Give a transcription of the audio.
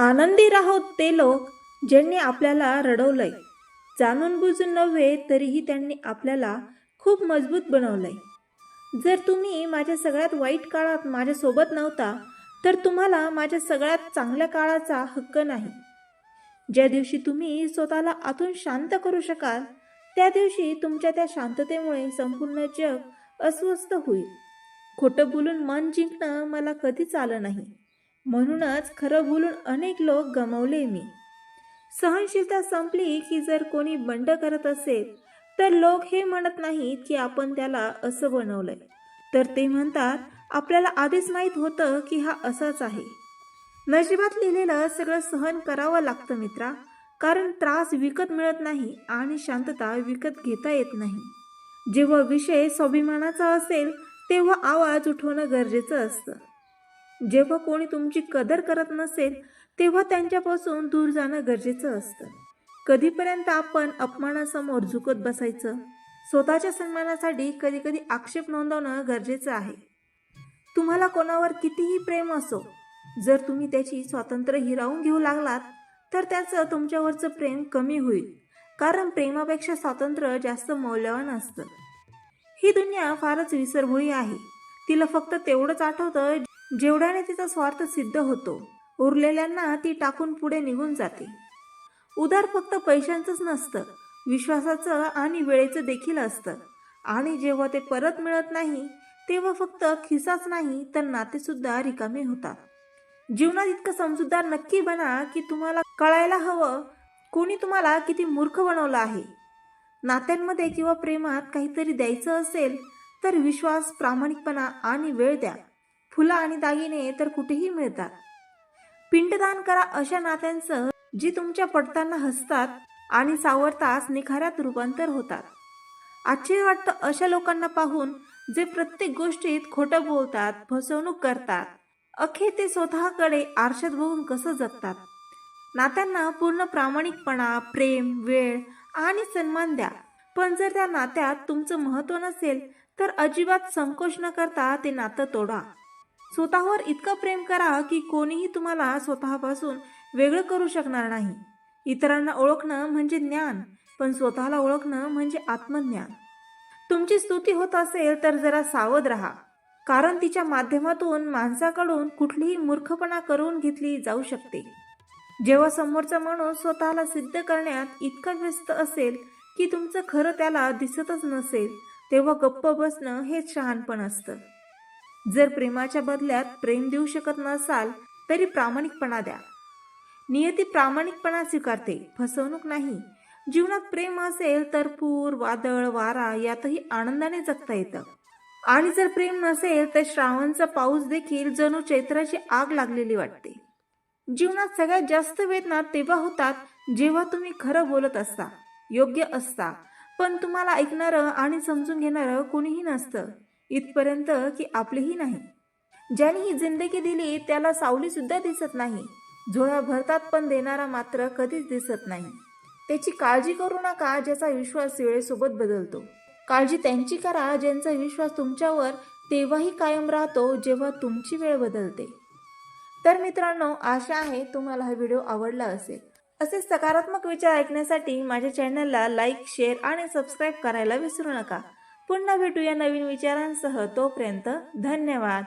आनंदी राहोत ते लोक ज्यांनी आपल्याला रडवलंय. जाणून बुजून नव्हे तरीही त्यांनी आपल्याला खूप मजबूत बनवलंय. जर तुम्ही माझ्या सगळ्यात वाईट काळात माझ्यासोबत नव्हता तर तुम्हाला माझ्या सगळ्यात चांगल्या काळाचा हक्क नाही. ज्या दिवशी तुम्ही स्वतःला आतून शांत करू शकाल त्या दिवशी तुमच्या त्या शांततेमुळे संपूर्ण जग अस्वस्थ होईल. खोटं बोलून मन जिंकणं मला कधीच आलं नाही. म्हणूनच खरं बोलून अनेक लोक गमवले मी. सहनशीलता संपली की जर कोणी बंड करत असेल तर लोक हे म्हणत नाहीत की आपण त्याला असं बनवलंय. तर ते म्हणतात आपल्याला आधीच माहीत होतं की हा असाच आहे. नशिबात लिहिलेलं सगळं सहन करावं लागतं मित्रा कारण त्रास विकत मिळत नाही आणि शांतता विकत घेता येत नाही. जेव्हा विषय स्वाभिमानाचा असेल तेव्हा आवाज उठवणं गरजेचं असतं. जेव्हा कोणी तुमची कदर करत नसेल तेव्हा त्यांच्यापासून दूर जाणं गरजेचं असतं. कधीपर्यंत आपण अपमानासमोर झुकत बसायचं? स्वतःच्या सन्मानासाठी कधी कधी आक्षेप नोंदवणं गरजेचं आहे. तुम्हाला कोणावर कितीही प्रेम असो जर तुम्ही त्याची स्वातंत्र्य हिरावून घेऊ लागलात तर त्याचं तुमच्यावरचं प्रेम कमी होईल. कारण प्रेमापेक्षा स्वातंत्र्य जास्त मौल्यवान असतं. ही दुनिया फारच विसरभोळी आहे. तिला फक्त तेवढंच आठवतं जेवढ्याने तिचा स्वार्थ सिद्ध होतो उरलेल्यांना ती टाकून पुढे निघून जाते. उदार फक्त पैशांचंच नसतं विश्वासाचं आणि वेळेचं देखील असतं. आणि जेव्हा ते परत मिळत नाही तेव्हा फक्त खिसाच नाही तर नातेसुद्धा रिकामे होतात. जीवनात इतकं समजूतदार नक्की बना की तुम्हाला कळायला हवं कोणी तुम्हाला किती मूर्ख बनवलं आहे. नात्यांमध्ये किंवा प्रेमात काहीतरी द्यायचं असेल तर विश्वास प्रामाणिकपणा आणि वेळ द्या. फुलं आणि दागिने तर कुठेही मिळतात. पिंडदान करा अशा नात्यांचं जी तुमच्या पडताना हसतात आणि सावरताच निखाऱ्यात रूपांतर होतात. आश्चर्य वाटतं अशा लोकांना पाहून जे प्रत्येक गोष्टीत खोटं बोलतात फसवणूक करतात. अखे ते स्वतःकडे आरशात बघून कसं जगतात. नात्यांना पूर्ण प्रामाणिकपणा प्रेम वेळ आणि सन्मान द्या. पण जर त्या नात्यात तुमचं महत्त्व नसेल तर अजिबात संकोच न करता ते नातं तोडा. स्वतःवर इतकं प्रेम करा की कोणीही तुम्हाला स्वतःपासून वेगळं करू शकणार नाही. इतरांना ओळखणं म्हणजे ज्ञान पण स्वतःला ओळखणं म्हणजे आत्मज्ञान. तुमची स्तुती होत असेल तर जरा सावध राहा. कारण तिच्या माध्यमातून माणसाकडून कुठलीही मूर्खपणा करून घेतली जाऊ शकते. जेव्हा समोरचा माणूस स्वतःला सिद्ध करण्यात इतका व्यस्त असेल की तुमचं खरं त्याला दिसतच नसेल तेव्हा गप्प बसणं हेच शहाणपण असतं. जर प्रेमाच्या बदल्यात प्रेम देऊ शकत नसाल तरी प्रामाणिकपणा द्या. नियती प्रामाणिकपणा स्वीकारते फसवणूक नाही. जीवनात प्रेम असेल तर पूर वादळ वारा यातही आनंदाने जगता येतं. आणि जर प्रेम नसेल तर श्रावणचा पाऊस देखील जणू चैत्राची आग लागलेली वाटते. जीवनात सगळ्यात जास्त वेदना तेव्हा होतात जेव्हा तुम्ही खरं बोलत असता योग्य असता. पण तुम्हाला ऐकणारं आणि समजून घेणारं कोणीही नसतं. इथपर्यंत की आपलीही नाही. ज्याने ही जिंदगी दिली त्याला सावली सुद्धा दिसत नाही. झोळा भरतात पण देणारा मात्र कधीच दिसत नाही. त्याची काळजी करू नका ज्याचा विश्वास वेळेसोबत बदलतो. काळजी त्यांची करा ज्यांचा विश्वास तुमच्यावर तेव्हाही कायम राहतो जेव्हा तुमची वेळ बदलते. तर मित्रांनो आशा आहे तुम्हाला हा व्हिडिओ आवडला असेल. असे सकारात्मक विचार ऐकण्यासाठी माझ्या चॅनलला लाईक शेअर आणि सबस्क्राईब करायला विसरू नका. पुन्हा भेटूया नवीन विचारांसह तोपर्यंत धन्यवाद.